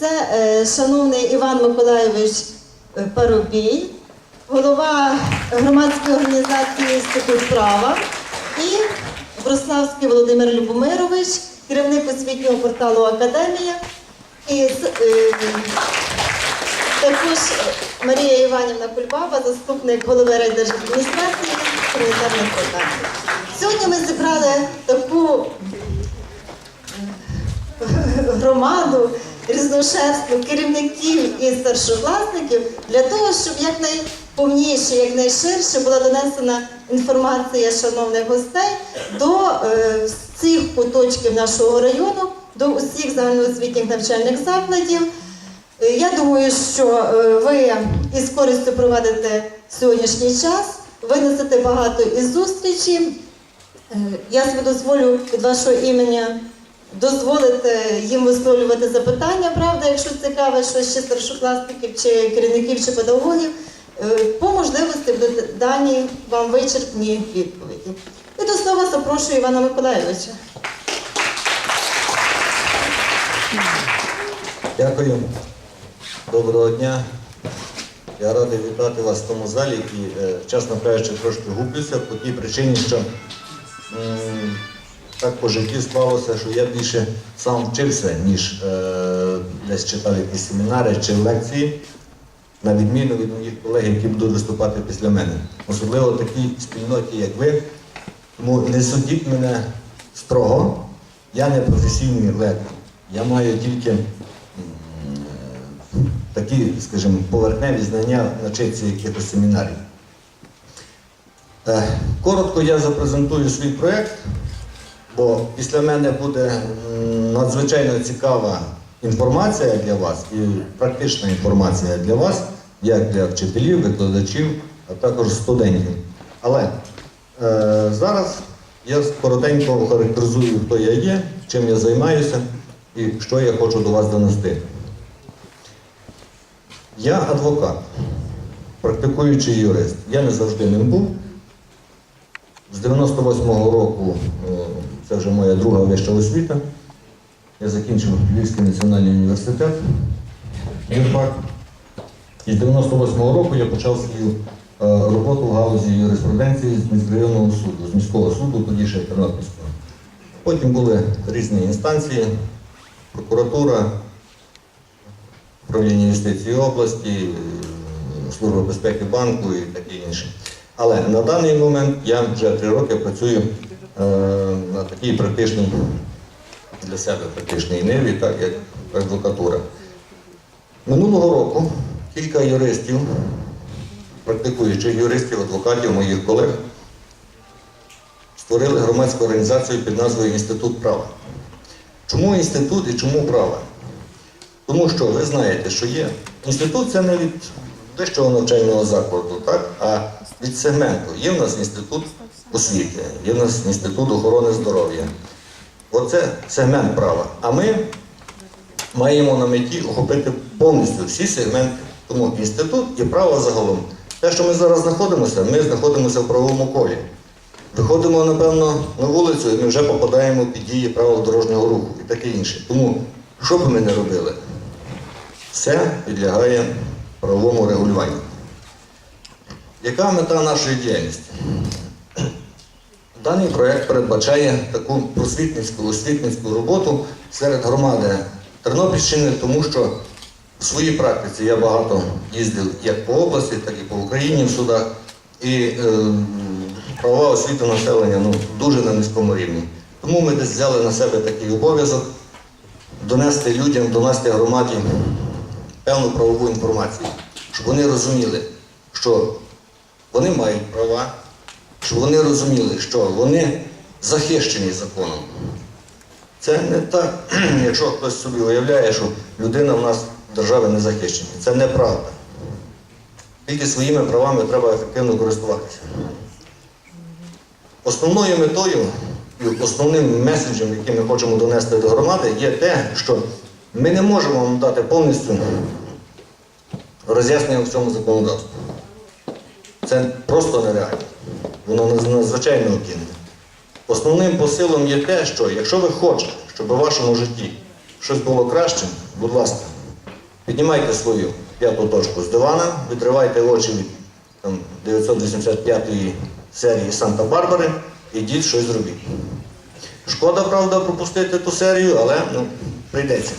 Це е, шановний Іван Миколайович е, Парубій, голова громадської організації Інститут права і Брославський Володимир Любомирович, керівник освітнього порталу Академія. І е, також Марія Іванівна Кульбаба, заступник голови райдержадміністрації гуманітарних питань. Сьогодні ми зібрали таку громаду різношерстну керівників і старшокласників для того, щоб якнайповніше, якнайширше була донесена інформація шановних гостей до е, всіх куточків нашого району, до усіх загальноосвітніх навчальних закладів. Е, Я думаю, що е, ви із користю проведете сьогоднішній час, винесете багато із зустрічі. Е, Я собі дозволю від вашого імені дозволити їм висловлювати запитання, правда, якщо цікаве, що ще старшокласників, чи керівників, чи педагогів, Е, по можливості дані вам вичерпні відповіді. І до слова запрошую Івана Миколаєвича. Дякую. Доброго дня. Я радий вітати вас в тому залі і, е, чесно кажучи, трошки гублюся по тій причині, що так по житті склалося, що я більше сам вчився, ніж е, десь читав якісь семінари чи лекції, на відміну від моїх колег, які будуть виступати після мене. Особливо в такій спільноті, як ви. Тому не судіть мене строго. Я не професійний лектор. Я маю тільки е, такі, скажімо, поверхневі знання навчитися якихось семінарів. Е, Коротко я запрезентую свій проєкт, бо після мене буде надзвичайно цікава інформація для вас і практична інформація для вас, як для вчителів, викладачів, а також студентів. Але е, зараз я коротенько охарактеризую, хто я є, чим я займаюся і що я хочу до вас донести. Я адвокат, практикуючий юрист. Я не завжди ним був. З 98-го року е, це вже моя друга вища освіта. Я закінчив Львівський національний університет. юрфак. І з 98-го року я почав свою е, роботу в галузі юриспруденції з міськрайонного суду, з міського суду, тоді ще Тернопільського. Потім були різні інстанції, прокуратура, управління юстиції області, е, Служба безпеки банку і таке інше. Але на даний момент я вже три роки працюю на такій практичній для себе практичній ниві, так як адвокатура. Минулого року кілька юристів, практикуючих юристів, адвокатів, моїх колег, створили громадську організацію під назвою Інститут права. Чому інститут і чому право? Тому що ви знаєте, що є інститут це не від вищого навчального закладу, так? а від сегменту. Є в нас інститут освіти, є в нас інститут охорони здоров'я. Оце сегмент права. А ми маємо на меті охопити повністю всі сегменти. Тому інститут і право загалом. Те, що ми зараз знаходимося, ми знаходимося в правовому колі. Виходимо, напевно, на вулицю і ми вже попадаємо під дії правил дорожнього руху і таке інше. Тому, що б ми не робили, все підлягає правовому регулюванню. Яка мета нашої діяльності? Даний проєкт передбачає таку просвітницьку, освітницьку роботу серед громади Тернопільщини, тому що в своїй практиці я багато їздив як по області, так і по Україні в судах. І е, правова освіта населення ну, дуже на низькому рівні. Тому ми десь взяли на себе такий обов'язок донести людям, донести громаді певну правову інформацію, щоб вони розуміли, що вони мають права, щоб вони розуміли, що вони захищені законом. Це не так, якщо хтось собі уявляє, що людина в нас в державі не захищена. Це неправда. Тільки своїми правами треба ефективно користуватися. Основною метою і основним меседжем, який ми хочемо донести до громади, є те, що ми не можемо вам дати повністю роз'яснення в цьому законодавстві. Це просто нереально. Воно надзвичайно необхідне. Основним посилом є те, що якщо ви хочете, щоб у вашому житті щось було краще, будь ласка, Піднімайте свою п'яту точку з дивана, відривайте очі від там, 985 серії Санта-Барбари, ідіть щось зробіть. Шкода, правда, пропустити ту серію, але ну, прийдеться.